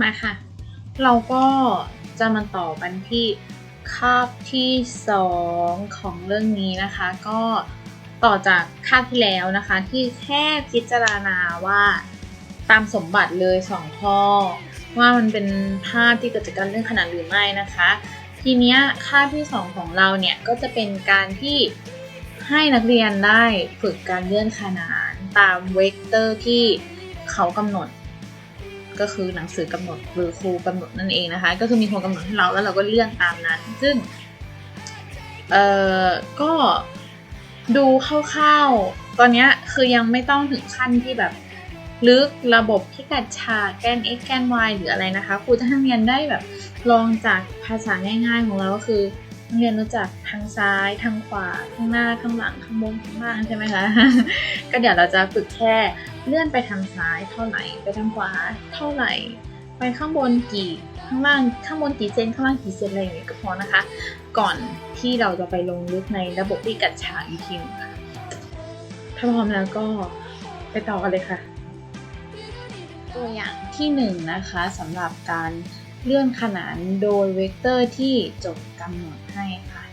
มาค่ะ เราก็จะมาต่อกันที่คาบที่สองของเรื่องนี้นะคะ ก็ต่อจากคาบที่แล้วนะคะ ที่แค่พิจารณาว่าตามสมบัติเลยสองข้อ ว่ามันเป็นภาพที่เกิดจากการเลื่อนขนาดหรือไม่นะคะ ทีเนี้ยคาบที่สองของเราเนี่ย ก็จะเป็นการที่ให้นักเรียนได้ฝึกการเลื่อนขนานตามเวกเตอร์ที่เขากำหนด ก็คือหนังสือกำหนดหรือครูกำหนดนั่นเองนะคะ ก็คือมีคนกำหนดให้เราแล้วเราก็เลื่อนตามนั้น ซึ่งเอ่อก็ดูคร่าวๆ ตอนนี้คือยังไม่ต้องถึงขั้นที่แบบลึกระบบพิกัดฉากแกน x แกน y หรืออะไรนะคะ ครูจะให้เรียนได้แบบลองจากภาษาง่ายๆของเราก็คือ นักเรียนรู้จักทางซ้ายทางขวาข้างหน้าข้างหลังข้างบนข้างล่างใช่ไหมคะก็เดี๋ยวเราจะฝึกแค่เลื่อนไปทางซ้ายเท่าไหร่ไปทางขวาเท่าไหร่ ไปข้างบนกี่ข้างล่างข้างบนกี่เซนข้างล่างกี่เซนอะไรอย่างเงี้ยก็พอนะคะ ก่อนที่เราจะไปลงลึกในระบบพิกัดฉากอีกทีนึงค่ะถ้าพร้อมแล้วก็ไปต่อกันเลยค่ะ ตัวอย่างที่หนึ่งนะคะสำหรับการ เลื่อนขนานโดยเวกเตอร์ที่โจทย์กำหนดให้ค่ะ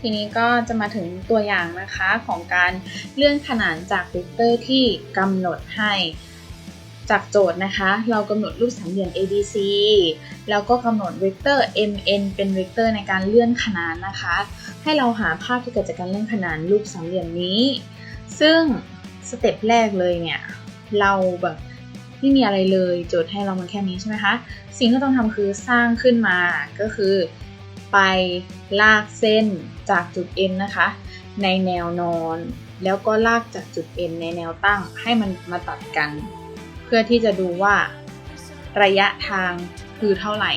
ทีนี้ก็จะมาถึงตัวอย่างนะคะของการเลื่อนขนานจากเวกเตอร์ที่กำหนดให้จากโจทย์นะคะ เรากำหนดรูปสามเหลี่ยม ABC แล้วก็กำหนดเวกเตอร์ MN เป็นเวกเตอร์ในการเลื่อนขนานนะคะ ให้เราหาภาพที่เกิดจากการเลื่อนขนานรูปสามเหลี่ยมนี้ ซึ่งสเต็ปแรกเลยเนี่ย เราแบบ ไม่มีอะไรเลยโจทย์ให้เรามาแค่นี้ใช่ไหมคะ สิ่งที่ต้องทำคือสร้างขึ้นมาก็คือ ไปลากเส้นจากจุด N นะคะ ในแนวนอน แล้วก็ลากจากจุด N ในแนวตั้งให้มันมาตัดกัน เพื่อที่จะดูว่าระยะทางคือเท่าไหร่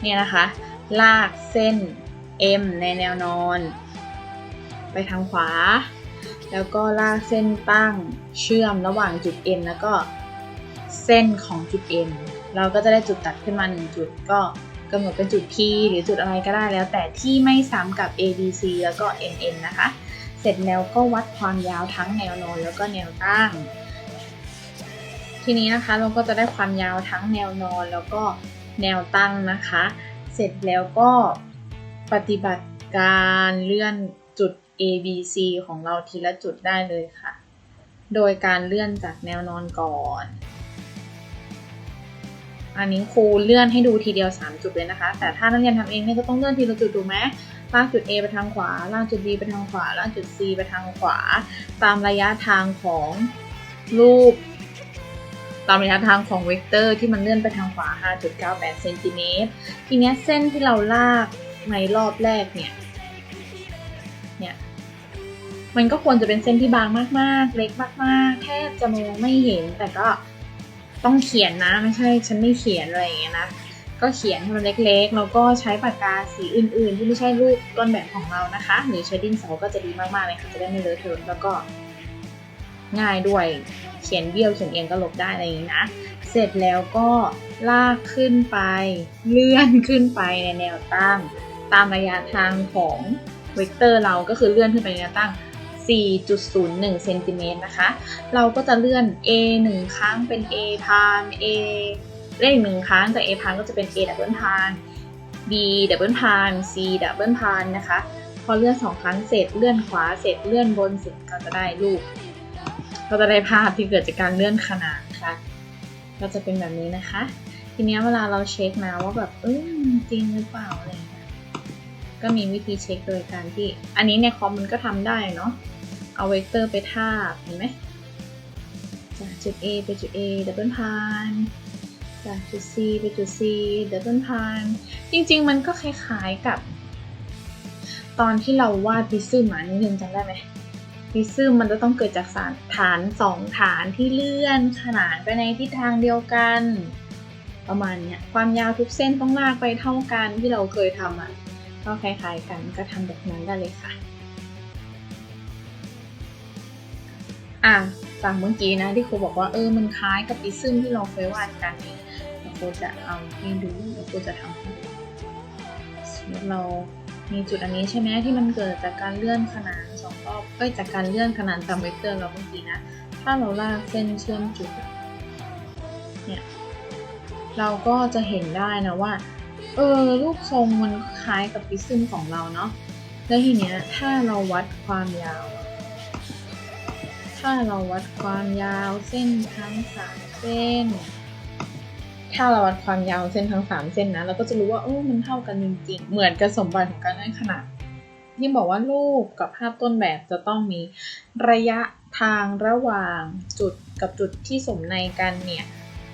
เนี่ยนะคะ ลากเส้น M ในแนวนอน ไปทางขวา แล้วก็ลากเส้นตั้งเชื่อมระหว่างจุด N แล้วก็ เส้นของจุด N เราก็จะได้จุดตัดขึ้นมา 1 จุด ก็กำหนดเป็นจุด P หรือจุดอะไรก็ได้แล้ว แต่ที่ไม่ซ้ำกับ ABC แล้วก็ NN นะคะ เสร็จแล้วก็วัดความยาวทั้งแนวนอนแล้วก็แนวตั้ง ทีนี้นะคะเราก็จะได้ความยาวทั้งแนวนอนแล้วก็แนวตั้งนะคะ เสร็จแล้วก็ปฏิบัติการเลื่อนจุด A B C ของเราทีละจุดได้เลยค่ะ โดยการเลื่อนจากแนวนอนก่อน อันนี้ครูเลื่อนให้ดูทีเดียว 3 จุดเลยนะคะ แต่ถ้านักเรียนทำเองเนี่ยก็ต้องเลื่อนทีละจุดถูกไหมลากจุด A ไปทางขวา ลากจุด B ไปทางขวา ลากจุด C ไปทางขวา ตามระยะทางของรูป ตามระยะทางของเวกเตอร์ที่มันเลื่อนไปทางขวา 5.98เซนติเมตร ทีเนี้ยเส้นที่เราลากในรอบแรกเนี่ย เนี่ย มันก็ควรจะเป็นเส้นที่บางมากๆ เล็กมากๆ แทบจะมองไม่เห็น แต่ก็ ต้องเขียนนะไม่ใช่ฉันไม่เขียนอะไรอย่างเงี้ยนะก็เขียนให้มันเล็กๆแล้วก็ใช้ปากกาสีอื่น ๆ ที่ไม่ใช่รูปต้นแบบของเรานะคะ หรือใช้ดินสอก็จะดีมากๆเลยค่ะจะได้ไม่เลอะเทอะแล้วก็ง่ายด้วยเขียนเบี้ยวเขียนเอียงก็ลบได้อะไรอย่างนี้นะ เสร็จแล้วก็ลากขึ้นไป เลื่อนขึ้นไปในแนวตั้ง ตามระยะทางของเวกเตอร์เราก็คือเลื่อนขึ้นไปในแนวตั้ง 4.01เซนติเมตรนะคะ เราก็จะเลื่อน A 1 ครั้งเป็น A พาน A เลขหนึ่งครั้งจาก A พานก็จะเป็น A ดับเบิลพาน B ดับเบิลพาน C ดับเบิลพานนะคะ พอเลื่อนสองครั้งเสร็จเลื่อนขวาเสร็จเลื่อนบนเสร็จก็จะได้รูปก็จะได้ภาพที่เกิดจากการเลื่อนขนาดค่ะก็จะเป็นแบบนี้นะคะ ทีนี้เวลาเราเช็คนะว่าแบบเออจริงหรือเปล่าอะไรอย่างเงี้ยก็มีวิธีเช็คโดยการที่ อันนี้ในคอมมันก็ทำได้เนาะ เอาเวกเตอร์ไปทาบเห็นไหมจากจุด A ไปจุด A ดับเบิลพานจากจุด C ไปจุด C ดับเบิลพานจริงๆ มันก็คล้ายๆกับ ตอนที่เราวาดพิซซึมอะนี่ยังจำได้ไหมพิซึมมันจะต้องเกิดจากสารฐานสองฐานที่เลื่อนขนานไปในทิศทางเดียวกัน ประมาณเนี้ยความยาวทุกเส้นต้องลากไปเท่ากันที่เราเคยทำอะก็คล้ายๆกันก็ทำแบบนั้นได้เลยค่ะ อะฝั่งเมื่อกี้นะที่ครูบอกว่าเออมันคล้ายกับพิซึมที่เราเคยวาดกันนี่เดี๋ยวครูจะเอาให้ดูเดี๋ยวครูจะทำให้ดูสมมติเรามีจุดอันนี้ใช่ไหมที่มันเกิดจากการเลื่อนขนานสองรอบเอ้ยจากการเลื่อนขนานตามเวกเตอร์เราเมื่อกี้นะ ถ้าเราลากเส้นเชื่อมจุดเนี่ยเราก็จะเห็นได้นะว่าเออรูปทรงมันคล้ายกับพิซึมของเราเนาะแล้วทีเนี้ยถ้าเราวัดความยาว ถ้าเราวัดความยาวเส้นทั้งสามเส้น ถ้าเราวัดความยาวเส้นทั้งสามเส้นนะเราก็จะรู้ว่าเออมันเท่ากันจริงๆ เหมือนกับสมบัติของการได้ขนาดที่บอกว่ารูปกับภาพต้นแบบจะต้องมีระยะทางระหว่างจุดกับจุดที่สมในกันเนี่ย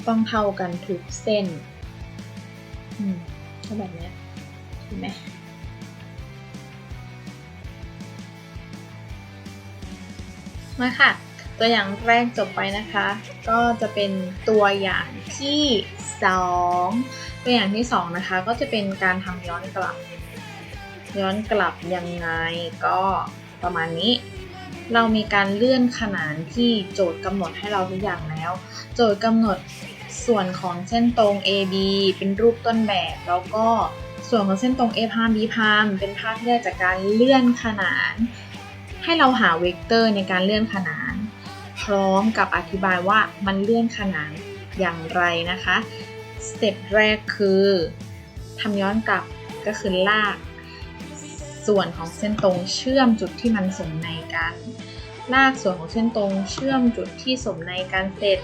ต้องเท่ากันทุกเส้น อืมก็แบบนี้ยเห็นไหม มาค่ะ ตัวอย่างแรกจบไปนะคะ ก็จะเป็นตัวอย่างที่2ตัวอย่างที่2นะคะ ก็จะเป็นการทำย้อนกลับ ย้อนกลับยังไงก็ประมาณนี้ เรามีการเลื่อนขนานที่โจทย์กำหนดให้เราทุกอย่างแล้ว โจทย์กำหนดส่วนของเส้นตรง AB เป็นรูปต้นแบบ แล้วก็ส่วนของเส้นตรง A พาม B พามเป็นภาพที่ได้จากการเลื่อนขนาน ให้เราหาเวกเตอร์ในการเลื่อนขนาน พร้อมกับอธิบายว่ามันเลื่อนขนานอย่างไรนะคะสเต็ปแรกคือทำย้อนกลับก็คือลาก ส่วนของเส้นตรงเชื่อมจุดที่มันสมในกัน ลากส่วนของเส้นตรงเชื่อมจุดที่สมในกันเสร็จ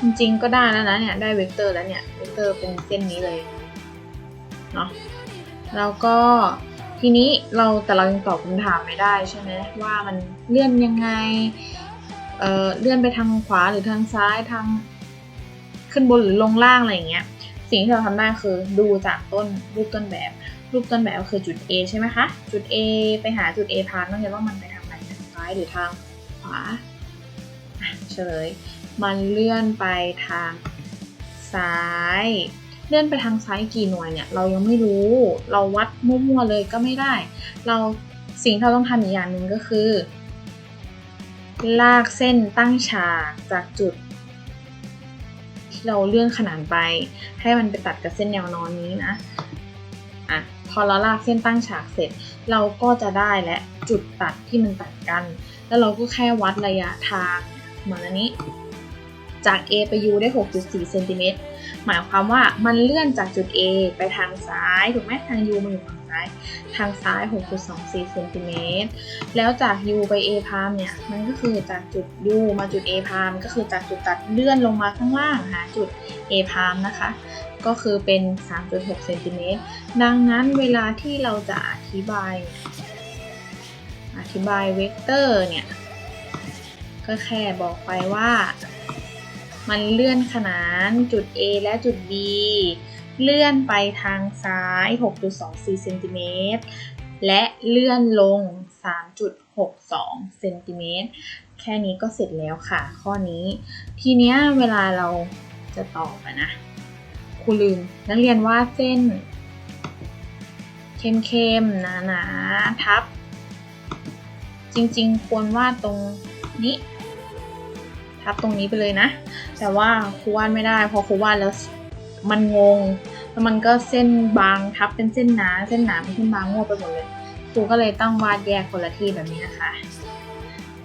จริงๆก็ได้แล้วนะเนี่ยได้เวกเตอร์แล้วเนี่ยเวกเตอร์เป็นเส้นนี้เลยเนาะแล้วก็ ทีนี้เราแต่เรายังตอบคำถามไม่ได้ใช่ไหมว่ามันเลื่อนยังไงเออเลื่อนไปทางขวาหรือทางซ้ายทางขึ้นบนหรือลงล่างอะไรอย่างเงี้ยสิ่งที่เราทำได้คือดูจากต้นรูปต้นแบบ รูปต้นแบบก็คือจุด A ใช่ไหมคะ จุด A ไปหาจุด A พานต้องเห็นว่ามันไปทางไหนทางซ้ายหรือทางขวาเฉลย มันเลื่อนไปทางซ้าย เลื่อนไปทางซ้ายกี่หน่วยเนี่ยเรายังไม่รู้ เราวัดมั่วๆเลยก็ไม่ได้ เราสิ่งที่เราต้องทำอีกอย่างหนึ่งก็คือ ลากเส้นตั้งฉากจากจุด ที่เราเลื่อนขนานไป ให้มันไปตัดกับเส้นแนวนอนนี้นะอะพอเราลากเส้นตั้งฉากเสร็จ เราก็จะได้และจุดตัดที่มันตัดกัน แล้วเราก็แค่วัดระยะทางเหมือนอันนี้ จาก A ไป U ได้ 6.4เซนติเมตร หมายความว่ามันเลื่อนจากจุด A ไปทางซ้ายถูกไหมทาง U มันอยู่ฝั่งซ้าย ทางซ้าย 6.24เซนติเมตรแล้วจาก U ไป A พามเนี่ยมันก็คือจากจุด U มาจุด A พามก็คือจากจุดตัดเลื่อนลงมาข้างล่างหาจุด A พามนะคะ ก็คือเป็น 3.6เซนติเมตรดังนั้นเวลาที่เราจะอธิบาย อธิบายเวกเตอร์เนี่ยก็แค่บอกไปว่า มันเลื่อนขนานจุด A และจุด B เลื่อนไปทางซ้าย 6.24เซนติเมตรและเลื่อนลง 3.62เซนติเมตรแค่นี้ก็เสร็จแล้วค่ะ ข้อนี้ ทีเนี้ยเวลาเราจะตอบนะ ครูลืม นักเรียนวาดเส้น เข้มๆหนาๆทับ จริงๆ ควรวาดตรงนี้ ทับตรงนี้ไปเลยนะ แต่ว่าครูวาดไม่ได้เพราะครูวาดแล้วมันงง แล้วมันก็เส้นบางทับเป็นเส้นหนา เส้นหนาเป็นเส้นบางมั่วไปหมดเลย ครูก็เลยต้องวาดแยกคนละที่แบบนี้นะคะ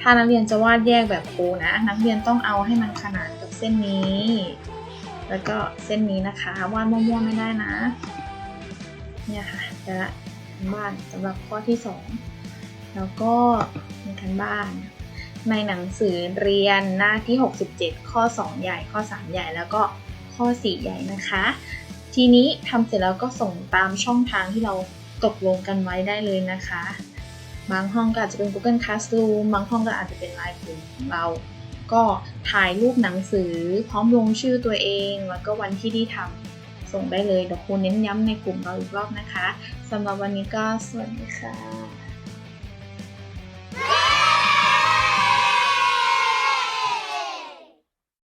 ถ้านักเรียนจะวาดแยกแบบครูนะ นักเรียนต้องเอาให้มันขนานกับเส้นนี้ แล้วก็เส้นนี้นะคะ วาดมั่วๆไม่ได้นะ เนี่ยค่ะจะละบ้านสำหรับข้อที่ 2 แล้วก็มีการบ้าน ในหนังสือเรียนหน้าที่ 67 ข้อ 2 ใหญ่ข้อ 3 ใหญ่แล้วก็ข้อ 4 ใหญ่นะคะ ทีนี้ทำเสร็จแล้วก็ส่งตามช่องทางที่เราตกลงกันไว้ได้เลยนะคะ บางห้องก็อาจจะเป็น Google Classroom บางห้องก็อาจจะเป็นไลน์กลุ่มของเรา ก็ถ่ายรูปหนังสือ พร้อมลงชื่อตัวเอง แล้วก็วันที่ที่ทำส่งได้เลยเดี๋ยวครูเน้นย้ำในกลุ่มเราอีกรอบนะคะสำหรับวันนี้ก็สวัสดีค่ะ